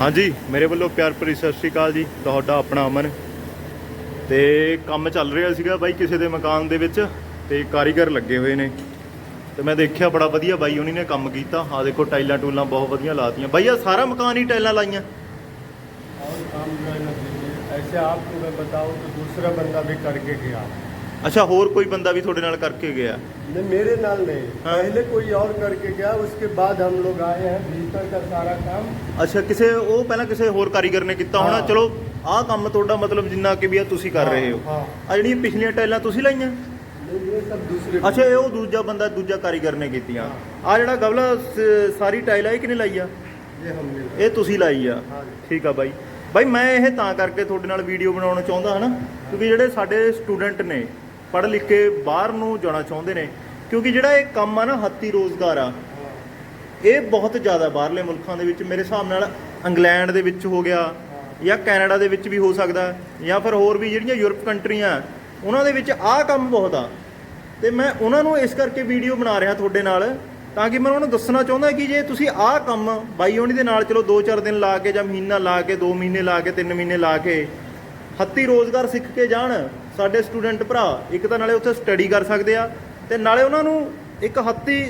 ਹਾਂਜੀ ਮੇਰੇ ਵੱਲੋਂ ਪਿਆਰ ਭਰੀ ਸਤਿ ਸ਼੍ਰੀ ਅਕਾਲ ਜੀ ਤੁਹਾਡਾ ਆਪਣਾ ਅਮਨ ਤੇ ਕੰਮ ਚੱਲ ਰਿਹਾ ਸੀਗਾ ਬਾਈ ਕਿਸੇ ਦੇ ਮਕਾਨ ਦੇ ਵਿੱਚ ਤੇ ਕਾਰੀਗਰ ਲੱਗੇ ਹੋਏ ਨੇ ਤੇ ਮੈਂ ਦੇਖਿਆ ਬੜਾ ਵਧੀਆ ਬਾਈ ਉਹਨੀ ਨੇ ਕੰਮ ਕੀਤਾ ਆ ਦੇਖੋ ਟਾਈਲਾਂ ਟੂਲਾਂ ਬਹੁਤ ਵਧੀਆ ਲਾਤੀਆਂ ਬਾਈ ਆ ਸਾਰਾ ਮਕਾਨ ਹੀ ਟਾਈਲਾਂ ਲਾਈਆਂ और काम करना दीजिए ऐसे आपको मैं बताऊं तो दूसरा बंदा भी करके गया ਅੱਛਾ ਹੋਰ ਕੋਈ ਬੰਦਾ ਵੀ ਤੁਹਾਡੇ ਨਾਲ ਕਰਕੇ ਗਿਆ नहीं मेरे नाल नहीं हाँ। पहले कोई और करके गया उसके बाद हम लोग आए हैं भीतर का सारा काम ਅੱਛਾ ਕਿਸੇ ਉਹ ਪਹਿਲਾਂ ਕਿਸੇ ਹੋਰ ਕਾਰੀਗਰ ਨੇ ਕੀਤਾ ਹੋਣਾ ਹਾਂ। ਚਲੋ ਆਹ ਕੰਮ ਤੁਹਾਡਾ ਮਤਲਬ ਜਿੰਨਾ ਕਿ ਵੀ ਆ ਤੁਸੀਂ ਕਰ ਰਹੇ ਹੋ हाँ ਆ ਜਿਹੜੀਆਂ ਪਿਛਲੀਆਂ ਟਾਈਲਾਂ ਤੁਸੀਂ ਲਾਈਆਂ नहीं, ये सब दूसरे ਅੱਛਾ ਇਹ ਉਹ ਦੂਜਾ ਬੰਦਾ ਦੂਜਾ ਕਾਰੀਗਰ ਨੇ ਕੀਤੀਆਂ ਆ ਜਿਹੜਾ ਗਵਲਾ ਸ- ਸਾਰੀ ਟਾਈਲ ਆ ਇਹ ਕਿਨੇ ਲਾਈ ਆ ये हमने ਇਹ ਤੁਸੀਂ ਲਾਈ ਆ हाँ ਠੀਕ ਆ ਬਾਈ ਬਾਈ ਮੈਂ ਇਹ ਤਾਂ ਕਰਕੇ ਤੁਹਾਡੇ ਨਾਲ ਵੀਡੀਓ ਬਣਾਉਣਾ ਚਾਹੁੰਦਾ ਹਨਾ ਕਿਉਂਕਿ ਜਿਹੜੇ ਸਾਡੇ ਸਟੂਡੈਂਟ ਨੇ ਪੜ੍ਹ ਲਿਖ ਕੇ ਬਾਹਰ ਨੂੰ ਜਾਣਾ ਚਾਹੁੰਦੇ ਨੇ, ਕਿਉਂਕਿ ਜਿਹੜਾ ਇਹ ਕੰਮ ਆ ਨਾ ਹੱਤੀ ਰੋਜ਼ਗਾਰ ਆ, ਇਹ ਬਹੁਤ ਜ਼ਿਆਦਾ ਬਾਹਰਲੇ ਮੁਲਕਾਂ ਦੇ ਵਿੱਚ ਮੇਰੇ ਹਿਸਾਬ ਨਾਲ ਇੰਗਲੈਂਡ ਦੇ ਵਿੱਚ ਹੋ ਗਿਆ ਜਾਂ ਕੈਨੇਡਾ ਦੇ ਵਿੱਚ ਵੀ ਹੋ ਸਕਦਾ ਜਾਂ ਫਿਰ ਹੋਰ ਵੀ ਜਿਹੜੀਆਂ ਯੂਰਪ ਕੰਟਰੀਆਂ ਉਹਨਾਂ ਦੇ ਵਿੱਚ ਆਹ ਕੰਮ ਬਹੁਤ ਆ। ਤੇ ਮੈਂ ਉਹਨਾਂ ਨੂੰ ਇਸ ਕਰਕੇ ਵੀਡੀਓ ਬਣਾ ਰਿਹਾ ਤੁਹਾਡੇ ਨਾਲ ਤਾਂ ਕਿ ਮੈਂ ਉਹਨਾਂ ਨੂੰ ਦੱਸਣਾ ਚਾਹੁੰਦਾ ਕਿ ਜੇ ਤੁਸੀਂ ਆਹ ਕੰਮ ਬਾਈ ਹੋਣੀ ਦੇ ਨਾਲ ਚਲੋ 2-4 ਦਿਨ ਲਾ ਕੇ ਜਾਂ ਮਹੀਨਾ ਲਾ ਕੇ 2 ਮਹੀਨੇ ਲਾ ਕੇ 3 ਮਹੀਨੇ ਲਾ ਕੇ ਹੱਤੀ ਰੋਜ਼ਗਾਰ ਸਿੱਖ ਕੇ ਜਾਣ ਸਾਡੇ ਸਟੂਡੈਂਟ ਭਰਾ ਇੱਕ ਤਾਂ ਨਾਲੇ ਉੱਥੇ ਸਟੱਡੀ ਕਰ ਸਕਦੇ ਆ ਤੇ ਨਾਲੇ ਉਹਨਾਂ ਨੂੰ ਇੱਕ ਹੱਤੀ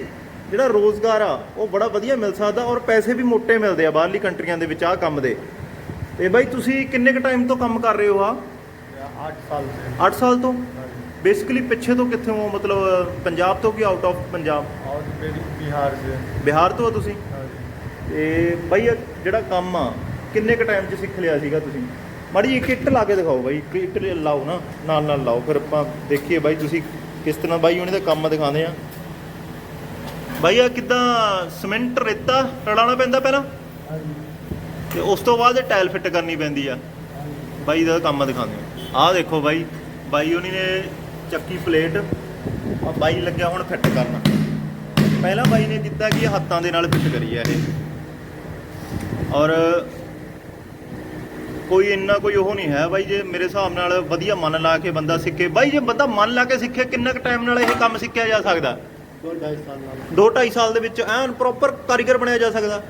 ਜਿਹੜਾ ਰੋਜ਼ਗਾਰ ਆ ਉਹ ਬੜਾ ਵਧੀਆ ਮਿਲ ਸਕਦਾ ਔਰ ਪੈਸੇ ਵੀ ਮੋٹے ਮਿਲਦੇ ਆ ਬਾਹਰਲੀ ਕੰਟਰੀਆਂ ਦੇ ਵਿੱਚ ਆ ਕੰਮ ਦੇ। ਤੇ ਬਾਈ ਤੁਸੀਂ ਕਿੰਨੇ ਕੁ ਟਾਈਮ ਤੋਂ ਕੰਮ ਕਰ ਰਹੇ ਹੋ ਆ? 8 ਸਾਲ ਤੋਂ। 8 ਸਾਲ ਤੋਂ? ਬੇਸਿਕਲੀ ਪਿੱਛੇ ਤੋਂ ਕਿੱਥੇ ਹੋ? ਮਤਲਬ ਪੰਜਾਬ ਤੋਂ ਕਿ ਆਊਟ ਆਫ ਪੰਜਾਬ? ਬਿਹਾਰ ਸੇ ਬਿਹਾਰ ਤੋਂ ਆ ਤੁਸੀਂ? ਤੇ ਬਾਈ ਜਿਹੜਾ ਕੰਮ ਆ ਕਿੰਨੇ ਕੁ ਟਾਈਮ 'ਚ ਸਿੱਖ ਲਿਆ ਸੀਗਾ ਤੁਸੀਂ? ਮਾੜੀ ਜਿਹੀ ਕਿੱਟ ਲਾ ਕੇ ਦਿਖਾਓ ਬਾਈ ਕਿੱਟ ਲਾਓ ਨਾ, ਨਾਲ ਨਾਲ ਲਾਓ, ਫਿਰ ਆਪਾਂ ਦੇਖੀਏ ਬਾਈ ਤੁਸੀਂ ਕਿਸ ਤਰ੍ਹਾਂ ਬਾਈ ਉਹਨੇ ਦਾ ਕੰਮ ਦਿਖਾਉਂਦੇ ਆ। ਬਾਈ ਆ ਕਿਦਾਂ ਸਿਮੈਂਟ ਰੇਤਾ ਰੜਾਣਾ ਪੈਂਦਾ ਪਹਿਲਾਂ? ਤੇ ਉਸ ਤੋਂ ਬਾਅਦ ਟਾਇਲ ਫਿੱਟ ਕਰਨੀ ਪੈਂਦੀ ਆ। ਬਾਈ ਦਾ ਕੰਮ ਦਿਖਾਉਂਦੇ ਆ। ਆ ਦੇਖੋ ਬਾਈ ਬਾਈ ਉਹਨੇ ਨੇ ਚੱਕੀ ਪਲੇਟ ਆ ਬਾਈ ਲੱਗਿਆ ਹੁਣ ਫਿੱਟ ਕਰਨਾ। ਪਹਿਲਾਂ ਬਾਈ ਨੇ ਕੀਤਾ ਕਿ ਹੱਥਾਂ ਦੇ ਨਾਲ ਫਿੱਟ ਕਰੀ ਆ ਇਹ। ਔਰ ਕੋਈ ਇੰਨਾ ਕੋਈ ਉਹ ਨਹੀਂ ਹੈ ਬਾਈ ਜੇ ਮੇਰੇ ਹਿਸਾਬ ਨਾਲ ਵਧੀਆ ਮਨ ਲਾ ਕੇ ਬੰਦਾ ਸਿੱਖੇ। ਬਾਈ ਜੇ ਬੰਦਾ ਮਨ ਲਾ ਕੇ ਸਿੱਖੇ ਕਿੰਨਾ ਕੁ ਟਾਈਮ ਨਾਲ ਇਹ ਕੰਮ ਸਿੱਖਿਆ ਜਾ ਸਕਦਾ? 2.5 ਸਾਲ ਨਾਲ। 2.5 ਸਾਲ ਦੇ ਵਿੱਚ ਐਨ ਪ੍ਰੋਪਰ ਕਾਰੀਗਰ ਬਣਿਆ ਜਾ ਸਕਦਾ।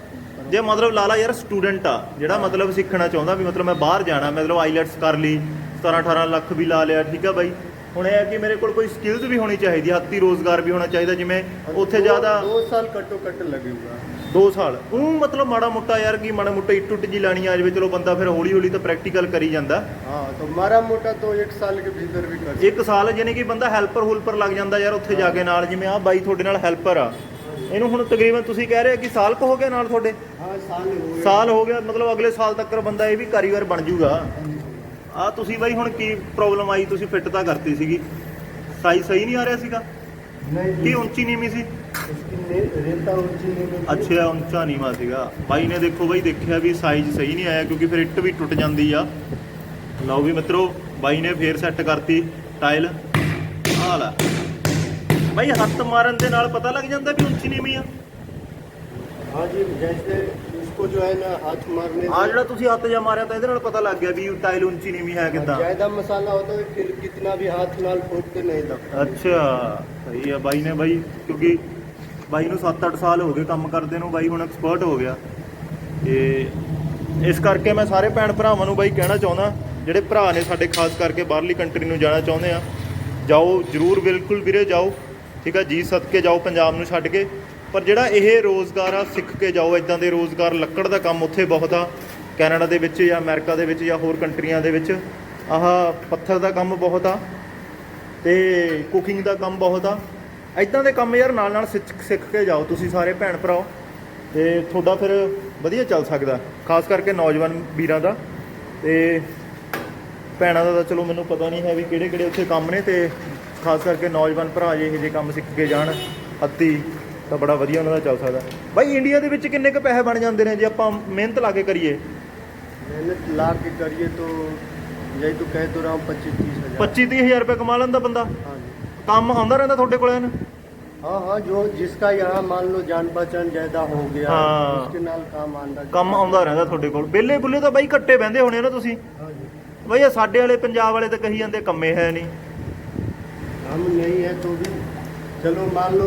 ਜੇ ਮਤਲਬ ਲਾਲਾ ਯਾਰ ਸਟੂਡੈਂਟ ਆ ਜਿਹੜਾ ਮਤਲਬ ਸਿੱਖਣਾ ਚਾਹੁੰਦਾ ਵੀ ਮਤਲਬ ਮੈਂ ਬਾਹਰ ਜਾਣਾ ਮਤਲਬ ਆਈਲੈਟਸ ਕਰ ਲਈ 17 18 ਲੱਖ ਵੀ ਲਾ ਲਿਆ ਠੀਕ ਆ ਬਾਈ। ਹੁਣ ਇਹ ਹੈ ਕਿ ਮੇਰੇ ਕੋਲ ਕੋਈ ਸਕਿੱਲਸ ਵੀ ਹੋਣੀ ਚਾਹੀਦੀ ਹੱਥੀ ਰੋਜ਼ਗਾਰ ਵੀ ਹੋਣਾ ਚਾਹੀਦਾ ਜਿਵੇਂ ਉੱਥੇ ਜ਼ਿਆਦਾ 2 ਸਾਲ ਘੱਟੋ ਘੱਟ ਲੱਗੇਗਾ। 2 ਸਾਲ ਉਹ ਮਤਲਬ ਮਾੜਾ ਮੋਟਾ ਯਾਰ ਕੀ ਮਾੜਾ ਮੋਟਾ ਇੱਟ ਉੱਟ ਜੀ ਲਾਣੀ ਆ ਜਾਵੇ ਚਲੋ ਬੰਦਾ ਫਿਰ ਹੌਲੀ ਹੌਲੀ ਤਾਂ ਪ੍ਰੈਕਟੀਕਲ ਕਰੀ ਜਾਂਦਾ हाँ तो मारा मोटा तो एक साल के भीतर भी कर ਇੱਕ ਸਾਲ ਜਿਹਨੇ ਕਿ ਬੰਦਾ ਹੈਲਪਰ ਹੁਲਪਰ ਲੱਗ ਜਾਂਦਾ ਯਾਰ ਉੱਥੇ ਜਾ ਕੇ ਨਾਲ ਜਿਵੇਂ ਆ ਬਾਈ ਤੁਹਾਡੇ ਨਾਲ ਹੈਲਪਰ ਆ ਇਹਨੂੰ ਹੁਣ ਤਕਰੀਬਨ ਤੁਸੀਂ ਕਹਿ ਰਹੇ ਆ ਕਿ ਸਾਲ ਕੁ ਹੋ ਗਿਆ ਨਾਲ ਤੁਹਾਡੇ हाँ साल हो गया। ਸਾਲ ਹੋ ਗਿਆ ਮਤਲਬ ਅਗਲੇ ਸਾਲ ਤੱਕ ਬੰਦਾ ਇਹ ਵੀ ਕਾਰੀਗਰ ਬਣ ਜਾਊਗਾ ਆ ਤੁਸੀਂ ਬਾਈ ਹੁਣ ਕੀ ਪ੍ਰੋਬਲਮ ਆਈ ਤੁਸੀਂ ਫਿੱਟ ਤਾਂ ਕਰਤੀ ਸੀਗੀ ਸਾਈਜ਼ ਸਹੀ ਨਹੀਂ ਆ ਰਿਹਾ ਸੀਗਾ नहीं ਕੀ ਉੱਚੀ ਨੀਵੀਂ ਸੀ उसकी ने- रेता ऊंची नहीं मिलती। ਅੱਛਾ ਉੱਚਾ ਨੀਵਾਂ ਸੀਗਾ ਬਾਈ ਨੇ ਦੇਖੋ ਬਾਈ ਦੇਖਿਆ ਵੀ ਸਾਈਜ਼ ਸਹੀ ਨਹੀਂ ਆਇਆ ਕਿਉਂਕਿ ਫਿਰ ਇੱਟ ਵੀ ਟੁੱਟ ਜਾਂਦੀ ਆ ਲਓ ਵੀ ਮਿੱਤਰੋ ਬਾਈ ਨੇ ਫੇਰ ਸੈੱਟ ਕਰਤੀ ਟਾਇਲ ਆਹ ਲੈ ਬਾਈ ਹੱਥ ਮਾਰਨ ਦੇ ਨਾਲ ਪਤਾ ਲੱਗ ਜਾਂਦਾ ਵੀ ਉੱਚੀ ਨੀਵੀਂ ਆ हाँ जी जैसे उसको जो है ना हाथ मारने ਆ से ਜਿਹੜਾ ਤੁਸੀਂ ਹੱਥ ਜਾਂ ਮਾਰਿਆ ਤਾਂ ਇਹਦੇ ਨਾਲ ਪਤਾ ਲੱਗ ਗਿਆ ਵੀ ਟਾਇਲ ਉੱਚੀ ਨੀਵੀਂ ਹੈ ਕਿੱਦਾਂ ज्यादा मसाला होता है फिर कितना भी हाथ नाल ठोकते नहीं लगता ਅੱਛਾ ਸਹੀ ਆ ਬਾਈ ਨੇ ਬਾਈ ਕਿਉਂਕਿ ਬਾਈ ਨੂੰ 7-8 ਸਾਲ ਹੋ ਗਏ ਕੰਮ ਕਰਦੇ ਨੂੰ, ਬਾਈ ਹੁਣ ਐਕਸਪਰਟ ਹੋ ਗਿਆ। ਤੇ ਇਸ ਕਰਕੇ ਮੈਂ ਸਾਰੇ ਭੈਣ ਭਰਾਵਾਂ ਨੂੰ ਬਾਈ ਕਹਿਣਾ ਚਾਹੁੰਦਾ, ਜਿਹੜੇ ਭਰਾ ਨੇ ਸਾਡੇ ਖਾਸ ਕਰਕੇ ਬਾਹਰਲੀ ਕੰਟਰੀ ਨੂੰ ਜਾਣਾ ਚਾਹੁੰਦੇ ਆ, ਜਾਓ, ਜਰੂਰ ਬਿਲਕੁਲ ਵੀਰੇ ਜਾਓ, ਠੀਕ ਆ, ਜੀ ਸਦਕੇ ਜਾਓ ਪੰਜਾਬ ਨੂੰ ਛੱਡ ਕੇ। ਪਰ ਜਿਹੜਾ ਇਹ ਰੋਜ਼ਗਾਰ ਆ, ਸਿੱਖ ਕੇ ਜਾਓ ਇਦਾਂ ਦੇ ਰੋਜ਼ਗਾਰ, ਲੱਕੜ ਦਾ ਕੰਮ ਉੱਥੇ ਬਹੁਤ ਆ, ਕੈਨੇਡਾ ਦੇ ਵਿੱਚ ਜਾਂ ਅਮਰੀਕਾ ਦੇ ਵਿੱਚ ਜਾਂ ਹੋਰ ਕੰਟਰੀਆਂ ਦੇ ਵਿੱਚ। ਆਹ, ਪੱਥਰ ਦਾ ਕੰਮ ਬਹੁਤ ਆ, ਤੇ ਕੁਕਿੰਗ ਦਾ ਕੰਮ ਬਹੁਤ ਆ। ਇਦਾਂ ਦੇ ਕੰਮ ਯਾਰ ਨਾਲ ਨਾਲ ਸਿੱਖ ਸਿੱਖ ਕੇ ਜਾਓ ਤੁਸੀਂ ਸਾਰੇ ਭੈਣ ਭਰਾਓ। ਤੇ ਤੁਹਾਡਾ ਫਿਰ ਵਧੀਆ ਚੱਲ ਸਕਦਾ ਖਾਸ ਕਰਕੇ ਨੌਜਵਾਨ ਵੀਰਾਂ ਦਾ। ਤੇ ਭੈਣਾਂ ਦਾ ਤਾਂ ਚਲੋ ਮੈਨੂੰ ਪਤਾ ਨਹੀਂ ਹੈ ਵੀ ਕਿਹੜੇ ਕਿਹੜੇ ਉੱਥੇ ਕੰਮ ਨੇ ਤੇ ਖਾਸ ਕਰਕੇ ਨੌਜਵਾਨ ਭਰਾ ਜੇ ਇਹ ਜੇ ਕੰਮ ਸਿੱਖ ਕੇ ਜਾਣ ਹੱਤੀ ਤਾਂ ਬੜਾ ਵਧੀਆ ਉਹਨਾਂ ਦਾ ਚੱਲ ਸਕਦਾ। ਬਾਈ ਇੰਡੀਆ ਦੇ ਵਿੱਚ ਕਿੰਨੇ ਕੁ ਪੈਸੇ ਬਣ ਜਾਂਦੇ ਨੇ ਜੇ ਆਪਾਂ ਮਿਹਨਤ ਲਾ ਕੇ ਕਰੀਏ? ਮਿਹਨਤ ਲਾ ਕੇ ਕਰੀਏ ਤਾਂ ਯਹੀ ਤਾਂ ਕਹਿ ਦੋ ਰਾਮ 25 30000 25 30000 ਰੁਪਏ ਕਮਾ ਲੈਂਦਾ ਬੰਦਾ? ਕੰਮ ਆਉਂਦਾ ਰਹਿੰਦਾ ਤੁਹਾਡੇ ਕੋਲ ਇਹਨਾਂ हाँ हाँ जो जिसका यहाँ मान लो जान पहचान ज्यादा हो गया हाँ। उसके नाल काम आंदा ਕੰਮ ਆਉਂਦਾ ਰਹਿੰਦਾ ਤੁਹਾਡੇ ਕੋਲ ਬੇਲੇ ਬੁੱਲੇ ਤਾਂ ਬਾਈ ਘੱਟੇ ਬਹਿੰਦੇ ਹੋਣੇ ਨਾ ਤੁਸੀਂ हाँ जी ਬਈ ਇਹ ਸਾਡੇ ਵਾਲੇ ਪੰਜਾਬ ਵਾਲੇ ਤਾਂ ਕਹੀ ਜਾਂਦੇ ਕੰਮੇ ਹੈ ਨਹੀਂ हम नहीं है तो भी चलो मान लो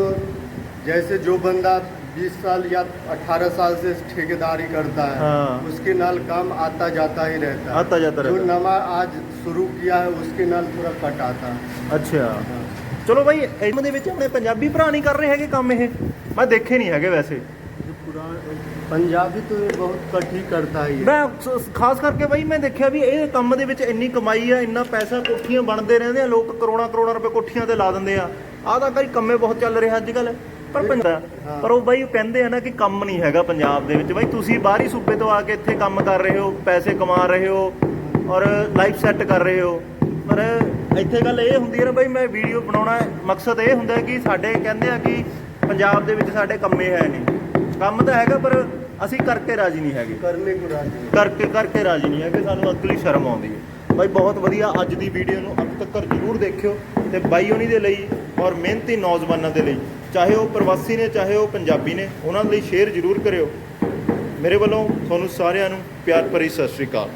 जैसे जो बंदा बीस साल या अठारह साल से ठेकेदारी करता है हाँ। उसके नाल काम आता जाता ही रहता है आता जाता जो रहता है। नवा आज शुरू किया है उसके नाल थोड़ा कट आता है ਅੱਛਾ हाँ। ਚਲੋ ਬਾਈ ਫਿਲਮ ਦੇ ਵਿੱਚ ਆਪਣੇ ਪੰਜਾਬੀ ਭਰਾ ਨਹੀਂ ਕਰ ਰਹੇ ਹੈਗੇ ਕੰਮ ਇਹ। ਮੈਂ ਦੇਖੇ ਨਹੀਂ ਹੈਗੇ ਵੈਸੇ। ਪੰਜਾਬੀ ਤੋਂ ਬਹੁਤ ਕਠੀ ਕਰਦਾ ਹੈ ਮੈਂ ਖਾਸ ਕਰਕੇ ਬਾਈ ਮੈਂ ਦੇਖਿਆ ਵੀ ਇਹ ਕੰਮ ਦੇ ਵਿੱਚ ਇੰਨੀ ਕਮਾਈ ਆ ਇੰਨਾ ਪੈਸਾ ਕੋਠੀਆਂ ਬਣਦੇ ਰਹਿੰਦੇ ਆ ਲੋਕ ਕਰੋੜਾਂ ਕਰੋੜਾਂ ਰੁਪਏ ਕੋਠੀਆਂ ਤੇ ਲਾ ਦਿੰਦੇ ਆ। ਆਹ ਤਾਂ ਕਈ ਕੰਮੇ ਬਹੁਤ ਚੱਲ ਰਿਹਾ ਅੱਜ ਕੱਲ ਪਰ ਪੰਜਾਬ ਪਰ ਉਹ ਬਾਈ ਕਹਿੰਦੇ ਆ ਨਾ ਕਿ ਕੰਮ ਨਹੀਂ ਹੈਗਾ ਪੰਜਾਬ ਦੇ ਵਿੱਚ। ਬਾਈ ਤੁਸੀਂ ਬਾਹਰੀ ਸੂਬੇ ਤੋਂ ਆ ਕੇ ਇੱਥੇ ਕੰਮ ਕਰ ਰਹੇ ਹੋ ਪੈਸੇ ਕਮਾ ਰਹੇ ਹੋ ਔਰ ਲਾਈਫ ਸੈੱਟ ਕਰ ਰਹੇ ਹੋ। ਪਰ ਇੱਥੇ ਗੱਲ ਇਹ ਹੁੰਦੀ ਹੈ ਨਾ ਬਈ ਮੈਂ ਵੀਡੀਓ ਬਣਾਉਣਾ ਮਕਸਦ ਇਹ ਹੁੰਦਾ ਕਿ ਸਾਡੇ ਕਹਿੰਦੇ ਆ ਕਿ ਪੰਜਾਬ ਦੇ ਵਿੱਚ ਸਾਡੇ ਕੰਮੇ ਹੈ ਨਹੀਂ। ਕੰਮ ਤਾਂ ਹੈਗਾ ਪਰ ਅਸੀਂ ਕਰਕੇ ਰਾਜੀ ਨਹੀਂ ਹੈਗੇ। ਕਰਨੇ ਕੋ ਰਾਜੀ ਕਰਕੇ ਕਰਕੇ ਰਾਜੀ ਨਹੀਂ ਹੈਗੇ ਸਾਨੂੰ ਅਕਲੀ ਸ਼ਰਮ ਆਉਂਦੀ ਹੈ। ਬਾਈ ਬਹੁਤ ਵਧੀਆ ਅੱਜ ਦੀ ਵੀਡੀਓ ਨੂੰ ਅੰਤ ਤੱਕ ਜ਼ਰੂਰ ਦੇਖਿਓ ਤੇ ਬਾਈ ਉਹਨੀ ਦੇ ਲਈ ਔਰ ਮਿਹਨਤੀ ਨੌਜਵਾਨਾਂ ਦੇ ਲਈ ਚਾਹੇ ਉਹ ਪ੍ਰਵਾਸੀ ਨੇ ਚਾਹੇ ਉਹ ਪੰਜਾਬੀ ਨੇ ਉਹਨਾਂ ਲਈ ਸ਼ੇਅਰ ਜ਼ਰੂਰ ਕਰਿਓ। ਮੇਰੇ ਵੱਲੋਂ ਤੁਹਾਨੂੰ ਸਾਰਿਆਂ ਨੂੰ ਪਿਆਰ ਭਰੀ ਸਤਿ ਸ਼੍ਰੀ ਅਕਾਲ।